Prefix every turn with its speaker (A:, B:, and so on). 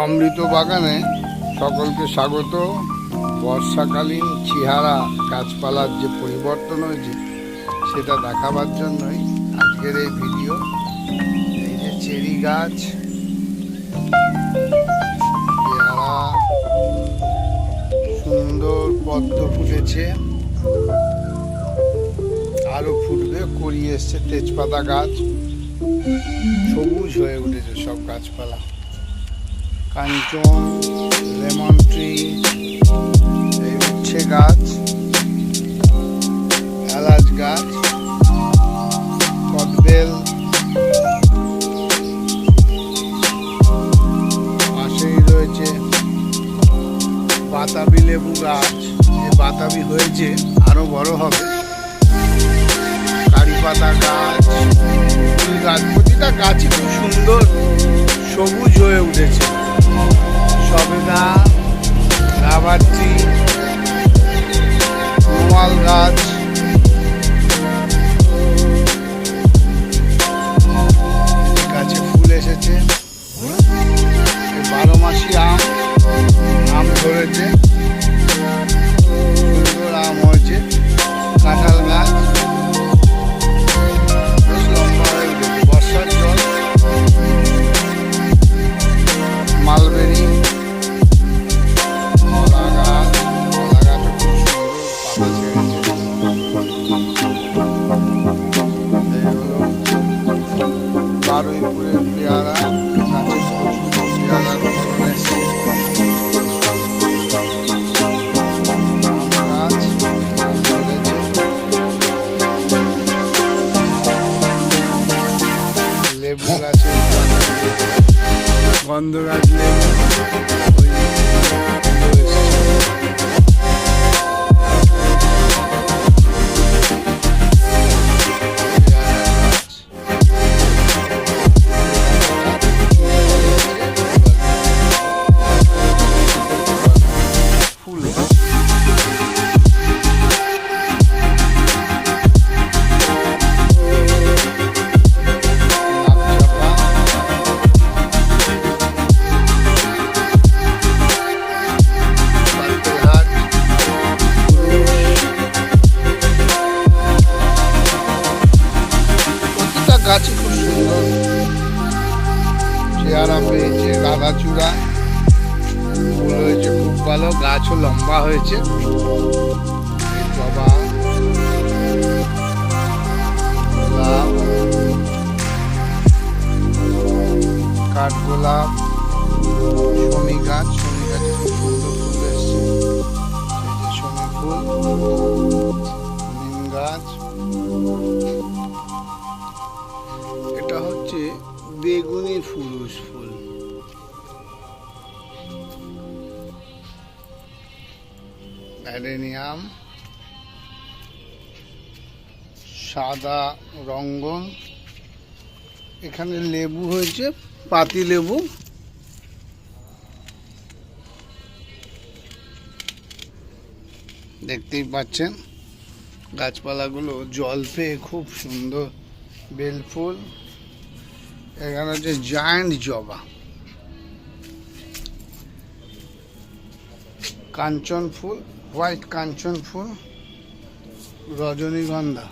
A: অমৃত বাগানে সকলকে স্বাগত। বর্ষাকালীন চেহারা গাছপালার যে পরিবর্তন হয়েছে, সেটা দেখাবার জন্যই আজকের এই ভিডিও। এই যে চেরি গাছ, পেয়ারা, সুন্দর পদ্ম ফুটেছে। আরও ফুটবে করি এসছে তেজপাতা গাছ। সবুজ হয়ে উঠেছে সব গাছপালা। কাঞ্চন লেমন ট্রি এই উচ্ছে গাছ, এলাচ গাছ, কদবেল, পাশেই রয়েছে বাতাবি লেবু গাছ। যে বাতাবি হয়েছে, আরও বড় হবে। কারি পাতা গাছ, ফুল গাছ, প্রতিটা গাছই খুব সুন্দর, সবুজ হয়ে উঠেছে। রুমাল গাছ বারুইপুরের পেয়ারা পেয়েছে রাধাচূড়া ফুল হয়েছে খুব ভালো গাছও লম্বা হয়েছে। জবা গাছ গাছ। এটা হচ্ছে বেগুনি ফুরুষ ফুল। অ্যাডেনিয়াম, সাদা রঙ্গন। এখানে লেবু হয়েছে, পাতি লেবু। দেখতেই পাচ্ছেন, গাছপালাগুলো জল পেয়ে খুব সুন্দর বেলফুল এখানে হচ্ছে জায়ান্ট জবা। কাঞ্চন ফুল হোয়াইট কাঞ্চন ফুল রজনীগন্ধা।